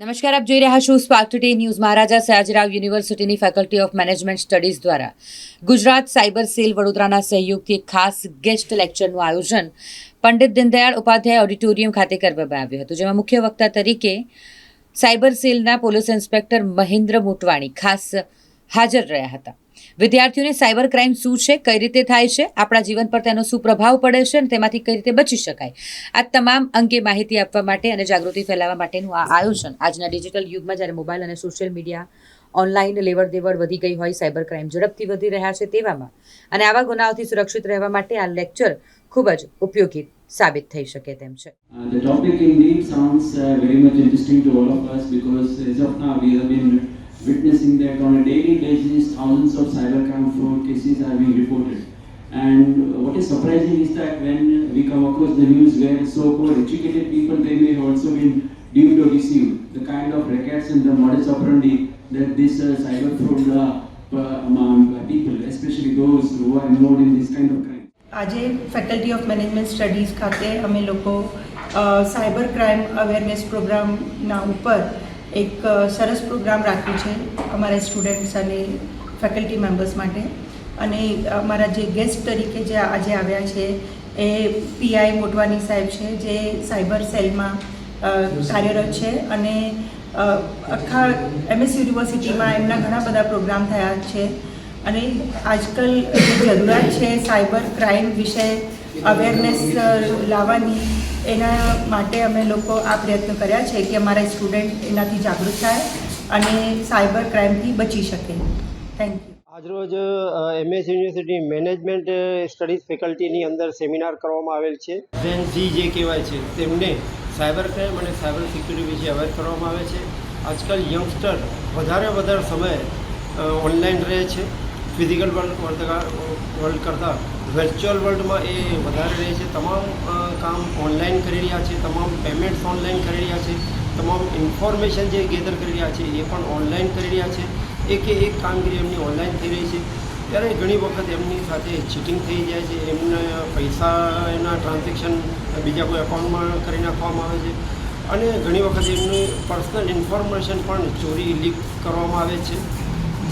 નમસ્કાર, આપ જોઈ રહ્યા છો Spark Today News Maharaja Sayajirao યુનિવર્સિટીની ફેકલ્ટી ઓફ મેનેજમેન્ટ સ્ટડીઝ દ્વારા ગુજરાત સાયબર સેલ વડોદરાના સહયોગથી ખાસ ગેસ્ટ લેક્ચરનું આયોજન પંડિત દીનદયાળ ઉપાધ્યાય ઓડિટોરિયમ ખાતે કરવામાં આવ્યું હતું, જેમાં મુખ્ય વક્તા તરીકે સાયબર સેલના પોલીસ ઇન્સ્પેક્ટર મહેન્દ્ર મોટવાણી ખાસ હાજર રહ્યા હતા. વિદ્યાર્થીઓને સાયબર ક્રાઇમ શું છે કઈ રીતે થાય છે આપણા જીવન પર તેનો શું પ્રભાવ પડે છે અને તેમાંથી કઈ રીતે બચી શકાય. આ તમામ અંગે માહિતી આપવા માટે અને જાગૃતિ ફેલાવવા માટેનું આ આયોજન આજના ડિજિટલ યુગમાં જ્યારે મોબાઈલ અને સોશિયલ મીડિયા ઓનલાઈન લેવડ દેવડ વધી ગઈ હોય સાયબર ક્રાઇમ ઝડપથી વધી રહ્યા છે તેવામાં. અને આવા ગુનાઓથી સુરક્ષિત રહેવા માટે આ લેક્ચર ખૂબ જ ઉપયોગી સાબિત થઈ શકે તેમ છે. Uh, uh, witnessing that on a daily basis thousands of cybercrime fraud cases are being reported. And what is surprising is that when we come across the news where so-called educated people they may also been duped or deceived, the kind of rackets and the modus operandi that this uh, cyber fraud uh, uh, among people, especially those who are involved in this kind of crime. આજે faculty of management studies ખાતે અમે લોકો cyber crime awareness પ્રોગ્રામના ઉપર એક સરસ programme રાખ્યું છે અમારા સ્ટુડન્ટ્સ અને ફેકલ્ટી મેમ્બર્સ માટે. અને અમારા જે ગેસ્ટ તરીકે જે આજે આવ્યા છે, એ પીઆઈ મોટવાની સાહેબ છે, જે સાયબર સેલમાં કાર્યરત છે. અને આખા એમએસ યુનિવર્સિટીમાં એમના ઘણા બધા પ્રોગ્રામ થયા છે. અને આજકાલ જે જરૂરિયાત છે સાયબર ક્રાઇમ વિશે અવેરનેસ લાવવાની, એના માટે અમે લોકો આ પ્રયત્ન કર્યા છે કે અમારા સ્ટુડન્ટ એનાથી જાગૃત થાય અને સાયબર ક્રાઇમથી બચી શકે. થેન્ક યુ આજરોજ એમએસ યુનિવર્સિટી મેનેજમેન્ટ સ્ટડીઝ ફેકલ્ટીની અંદર સેમિનાર કરવામાં આવેલ છે. જેન ઝી જે કહેવાય છે, તેમને સાયબર ક્રાઇમ અને સાયબર સિક્યુરિટી વિશે અવેર કરવામાં આવે છે. આજકાલ યંગસ્ટર વધારે વધારે સમય ઓનલાઈન રહે છે. ફિઝિકલ વર્લ્ડ વર્લ્ડ કરતાં વર્ચ્યુઅલ વર્લ્ડમાં એ વધારે રહે છે. તમામ કામ ઓનલાઈન કરી રહ્યા છે, તમામ પેમેન્ટ્સ ઓનલાઈન કરી રહ્યા છે, તમામ ઇન્ફોર્મેશન જે ગેધર કરી રહ્યા છે, એ પણ ઓનલાઈન કરી રહ્યા છે. એકે એક કામગીરી એમની ઓનલાઈન થઈ રહી છે. ત્યારે ઘણી વખત એમની સાથે ચીટિંગ થઈ જાય છે. એમને પૈસાના ટ્રાન્ઝેક્શન બીજા કોઈ એકાઉન્ટમાં કરી નાખવામાં આવે છે. અને ઘણી વખત એમની પર્સનલ ઇન્ફોર્મેશન પણ ચોરી લીક કરવામાં આવે છે.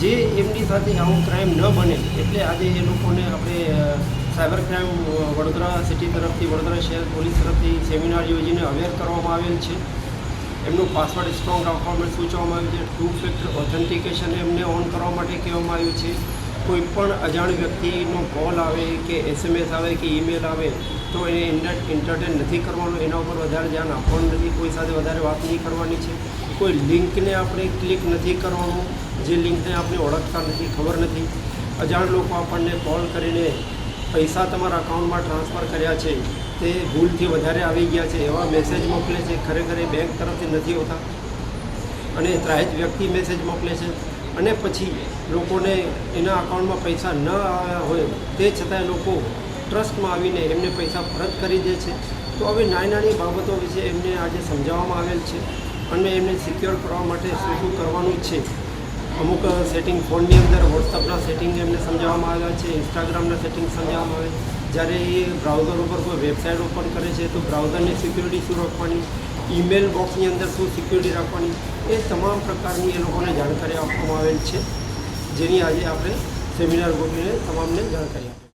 જે એમની સાથે આવું ક્રાઇમ ન બને, એટલે આજે એ લોકોને આપણે સાયબર ક્રાઇમ વડોદરા સિટી તરફથી, વડોદરા શહેર પોલીસ તરફથી સેમિનાર યોજીને અવેર કરવામાં આવેલ છે. એમનું પાસવર્ડ સ્ટ્રોંગ રાખવા માટે સૂચવવામાં આવ્યું છે. ટુ ફેક્ટર ઓથેન્ટિકેશન એમને ઓન કરવા માટે કહેવામાં આવ્યું છે. કોઈ પણ અજાણ વ્યક્તિનો કોલ આવે કે એસએમએસ આવે કે ઈમેલ આવે તો એને એન્ટરટેન નથી કરવાનું. એના ઉપર વધારે ધ્યાન આપવાનું નથી. કોઈ સાથે વધારે વાત નહીં કરવાની છે. કોઈ લિંકને આપણે ક્લિક નથી કરવાનું. જે લિંકને આપણે ઓળખતા નથી, ખબર નથી. અજાણ લોકો આપણને કોલ કરીને પૈસા તમારા અકાઉન્ટમાં ટ્રાન્સફર કર્યા છે, તે ભૂલથી વધારે આવી ગયા છે, એવા મેસેજ મોકલે છે, ખરેખર એ બેંક તરફથી નથી હોતા. અને ત્રાહિત વ્યક્તિ મેસેજ મોકલે છે. અને પછી લોકોને એના અકાઉન્ટમાં પૈસા ન આવ્યા હોય, તે છતાંય લોકો ટ્રસ્ટમાં આવીને એમને પૈસા પરત કરી દે છે. તો હવે નાની નાની બાબતો વિશે એમને આજે સમજાવવામાં આવેલ છે અને એમને સિક્યોર કરવા માટે શું શું કરવાનું છે. અમુક સેટિંગ ફોનની અંદર વોટ્સઅપના સેટિંગ સમજાવવામાં આવ્યા છે ઇન્સ્ટાગ્રામના સેટિંગ સમજાવવામાં આવે. જ્યારે એ બ્રાઉઝર ઉપર કોઈ વેબસાઇટ ઓપન કરે છે, તો બ્રાઉઝરની સિક્યુરિટી શું રાખવાની? ઈમેલ બોક્સની અંદર શું સિક્યુરિટી રાખવાની? એ તમામ પ્રકારની એ લોકોને જાણકારી આપવામાં આવેલ છે, જેની આજે આપણે સેમિનાર ગોઠવીને તમામને જાણકારી આપી